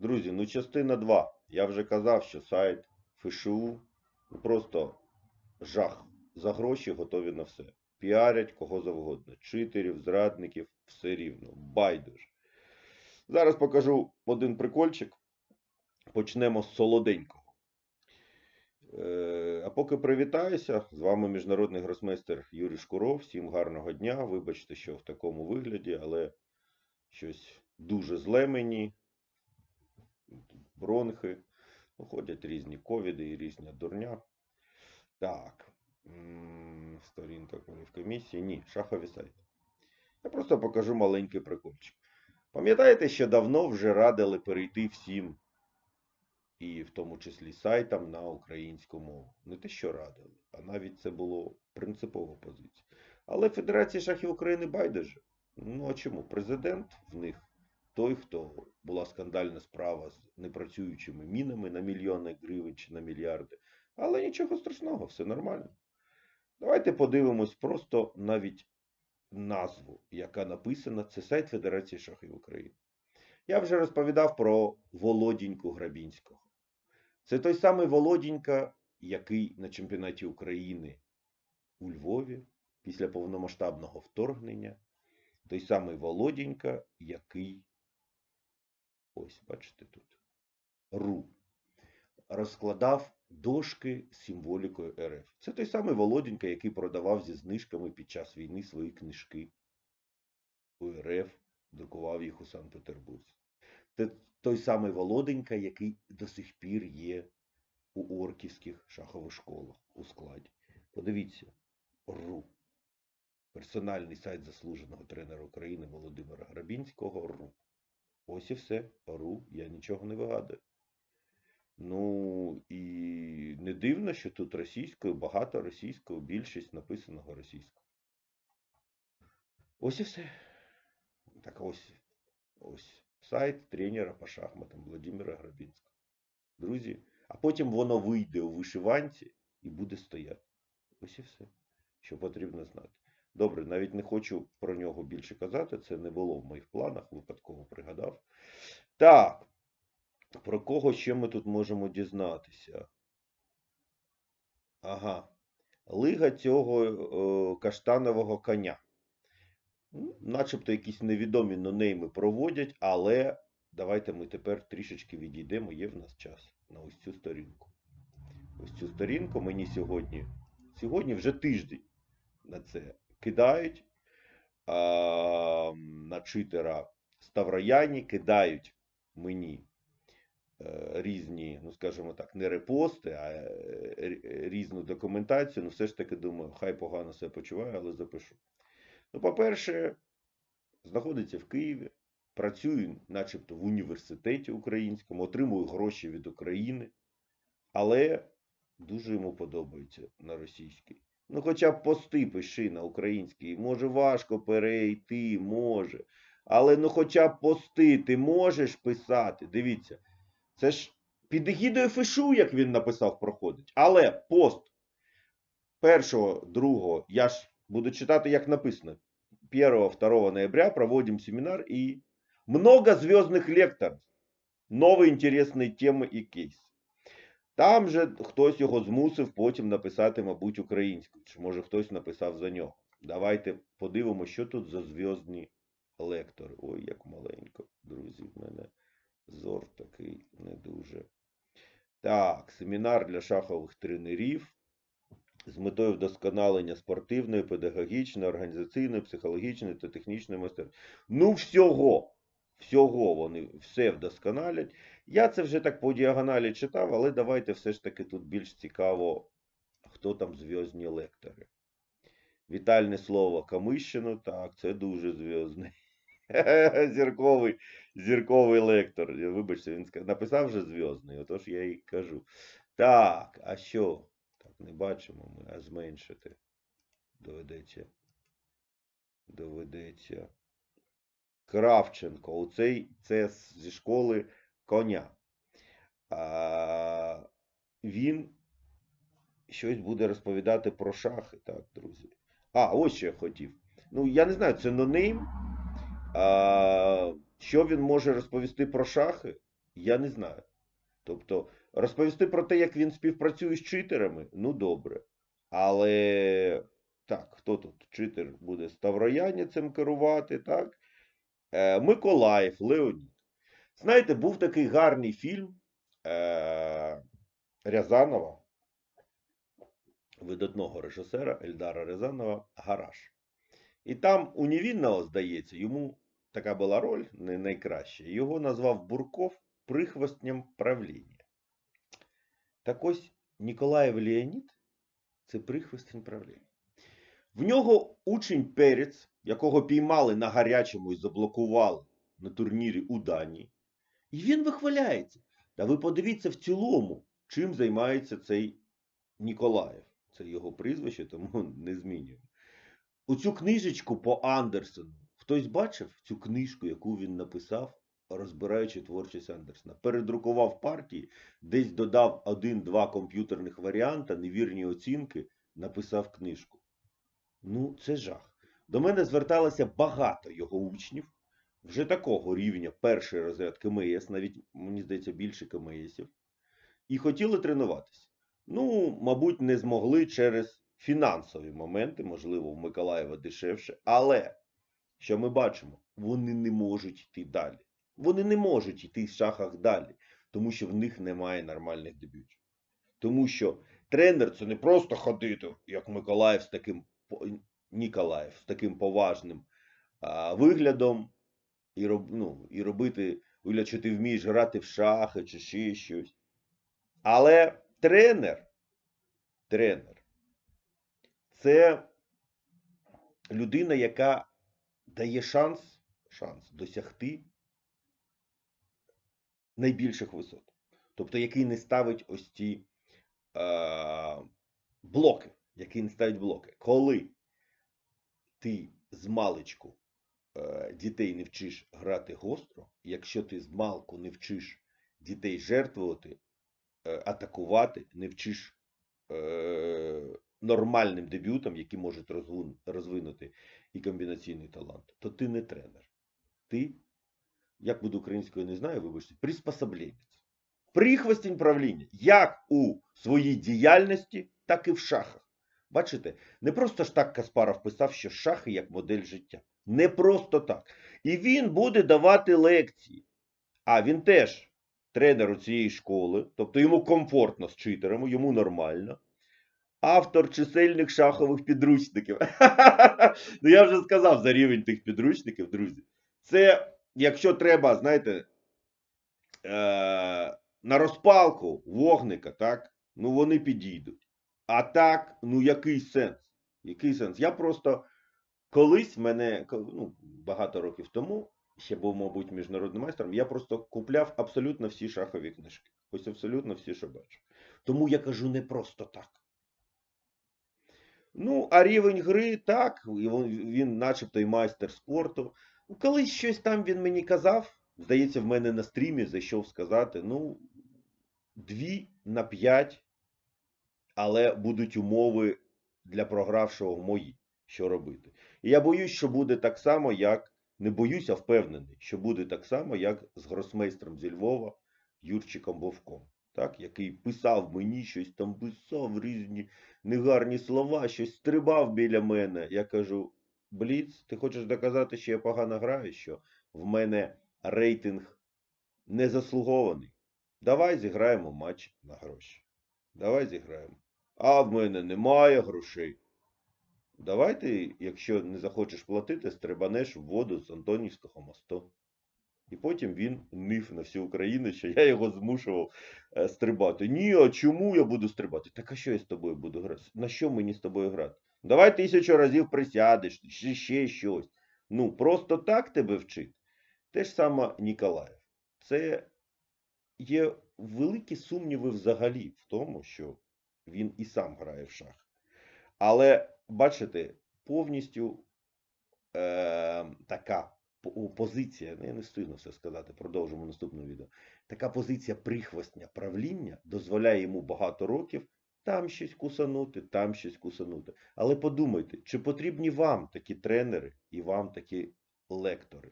Друзі, ну частина 2. Я вже казав, що сайт ФШУ ну, просто жах. За гроші готові на все. Піарять кого завгодно. Читерів, зрадників, все рівно. Байдуже. Зараз покажу один прикольчик. Почнемо з солоденького. Е, А поки привітаюся, з вами міжнародний гросмейстер Юрій Шкуров. Всім гарного дня. Вибачте, що в такому вигляді, але щось дуже зле мені. Бронхи. Ходять різні ковіди і різня дурня. Так. Сторінка в комісії. Ні, шахові сайти. Я просто покажу маленький прикольчик. Пам'ятаєте, що давно вже радили перейти всім, і в тому числі сайтам на українську мову. Не те, що радили, а навіть це було принципова позиція. Але Федерація шахів України байдуже. Ну а чому? Президент в них той, хто була скандальна справа з непрацюючими мінами на мільйони гривень чи на мільярди. Але нічого страшного, все нормально. Давайте подивимось просто навіть назву, яка написана. Це сайт Федерації шахів України. Я вже розповідав про Володіньку Грабінського. Це той самий Володінька, який на чемпіонаті України у Львові після повномасштабного вторгнення. Той самий Володінька, який, ось бачите тут, РУ, розкладав дошки з символікою РФ. Це той самий Володінька, який продавав зі знижками під час війни свої книжки у РФ, друкував їх у Санкт-Петербурзі. Це той самий Володенька, який до сих пір є у орківських шахових школах у складі. Подивіться, РУ. Персональний сайт заслуженого тренера України Володимира Грабінського РУ. Ось і все. РУ, я нічого не вигадую. Ну і не дивно, що тут російською, багато російською, більшість написаного російською. Ось і все. Так ось, ось сайт тренера по шахматам Владимира Грабінського. Друзі, а потім воно вийде у вишиванці і буде стояти. Ось і все, що потрібно знати. Добре, навіть не хочу про нього більше казати, це не було в моїх планах, випадково пригадав. Так, про кого ще ми тут можемо дізнатися? Ага. Лига цього е, каштанового коня. Ну, Начебто якісь невідомі нонейми проводять, але давайте ми тепер трішечки відійдемо, є в нас час на ось цю сторінку. Ось цю сторінку мені сьогодні, сьогодні вже тиждень на це кидають. А, на читера Ставрояні кидають мені е, різні, ну скажімо так, не репости, а е, різну документацію. Ну, все ж таки думаю, хай погано себе почуває, але запишу. Ну, по-перше, знаходиться в Києві, працює, начебто, в університеті українському, отримує гроші від України, але дуже йому подобається на російській. Ну, хоча б пости пиши на українській. Може, важко перейти, може. Але ну хоча б пости ти можеш писати. Дивіться, це ж під егідою фишу, як він написав, проходить. Але пост першого, другого, я ж буду читати, як написано. 1-2 ноября проводим семинар и много звездных лекторов. Нові інтересні теми і кейс. Там же хтось його змусив потім написати, мабуть, українською. Чи може хтось написав за нього. Давайте подивимося, що тут за зв'язні лектори. Ой, як маленько, друзі, в мене зор такий не дуже. Так, семінар для шахових тренерів з метою вдосконалення спортивної, педагогічної, організаційної, психологічної та технічної майстерності. Ну, всього. Всього вони все вдосконалять. Я це вже так по діагоналі читав, але давайте все ж таки тут більш цікаво, хто там зв'язні лектори. Вітальне слово Камищину, так, це дуже зв'язний. Зірковий, зірковий лектор. Вибачте, він написав вже зв'язний, отож я і кажу. Так, а що? Так, не бачимо ми, а зменшити. Доведеться. Доведеться. Кравченко. Оцей це зі школи коня. А, він щось буде розповідати про шахи, так, друзі. А, ось що я хотів. Ну, я не знаю, це нонейм. А, що він може розповісти про шахи? Я не знаю. Тобто, розповісти про те, як він співпрацює з читерами, ну добре. Але так, хто тут читер буде Ставроянецем керувати, так? Е, Миколаїв, Леонід. Знаєте, був такий гарний фільм е, Рязанова, видатного режисера Ельдара Рязанова Гараж. І там у Невінного, здається, йому така була роль не найкраща. Його назвав Бурков прихвостням правління. Так ось Ніколаєв Леонід це прихвостень правління. В нього учень Перець, якого піймали на гарячому і заблокували на турнірі у Данії. І він вихваляється. Та ви подивіться в цілому, чим займається цей Ніколаєв. Це його прізвище, тому не змінюємо. Оцю книжечку по Андерсону. Хтось бачив цю книжку, яку він написав, розбираючи творчість Андерсона. Передрукував партії, десь додав один-два комп'ютерних варіанта, невірні оцінки, написав книжку. Ну, це жах. До мене зверталося багато його учнів, вже такого рівня, перший розряд КМС, навіть, мені здається, більше КМСів, і хотіли тренуватися. Ну, мабуть, не змогли через фінансові моменти, можливо, в Миколаєва дешевше, але що ми бачимо? Вони не можуть йти далі. Вони не можуть йти в шахах далі, тому що в них немає нормальних дебютів. Тому що тренер це не просто ходити, як Миколаїв з таким Ніколаєв з таким поважним а, виглядом, і, роб, ну, і робити вигляд, що ти вмієш грати в шахи чи ще щось. Але тренер, тренер, це людина, яка дає шанс, шанс досягти найбільших висот. Тобто, який не ставить ось ці е, блоки, який не ставить блоки. Коли ти з маличку е, дітей не вчиш грати гостро, якщо ти з малку не вчиш дітей жертвувати, е, атакувати, не вчиш е, нормальним дебютам, які можуть розвин- розвинути і комбінаційний талант, то ти не тренер. Ти, як буде українською, не знаю, вибачте, приспособленець. Прихвостень правління, як у своїй діяльності, так і в шахах. Бачите, не просто ж так Каспаров писав, що шахи як модель життя. Не просто так. І він буде давати лекції. А він теж тренер у цієї школи, тобто йому комфортно з читерами, йому нормально. Автор чисельних шахових підручників. ну я вже сказав за рівень тих підручників, друзі. Це, якщо треба, знаєте, е- на розпалку вогника, так, ну вони підійдуть. А так, ну який сенс? Який сенс? Я просто колись мене, ну, багато років тому, ще був, мабуть, міжнародним майстром, я просто купляв абсолютно всі шахові книжки. Ось абсолютно всі, що бачу. Тому я кажу не просто так. Ну, а рівень гри так, він, начебто і майстер спорту. Колись щось там він мені казав, здається, в мене на стрімі зайшов сказати, ну, дві на п'ять, але будуть умови для програвшого мої, що робити. І я боюсь, що буде так само, як, не боюсь, а впевнений, що буде так само, як з гросмейстром зі Львова Юрчиком Вовком, так, який писав мені щось там, писав різні негарні слова, щось стрибав біля мене. Я кажу: Бліц, ти хочеш доказати, що я погано граю, що в мене рейтинг не заслугований. Давай зіграємо матч на гроші. Давай зіграємо. А в мене немає грошей. Давай ти, якщо не захочеш платити, стрибанеш в воду з Антонівського мосту. І потім він нив на всю Україну, що я його змушував е, стрибати. Ні, а чому я буду стрибати? Так а що я з тобою буду грати? На що мені з тобою грати? Давай тисячу разів присядеш, чи ще щось. Ну, просто так тебе вчить. Те ж саме Ніколаєв. Це є великі сумніви взагалі в тому, що він і сам грає в шах. Але, бачите, повністю е, така позиція, ну, я не встигну все сказати, продовжимо в наступному відео. Така позиція прихвостня правління дозволяє йому багато років там щось кусанути, там щось кусанути. Але подумайте, чи потрібні вам такі тренери і вам такі лектори?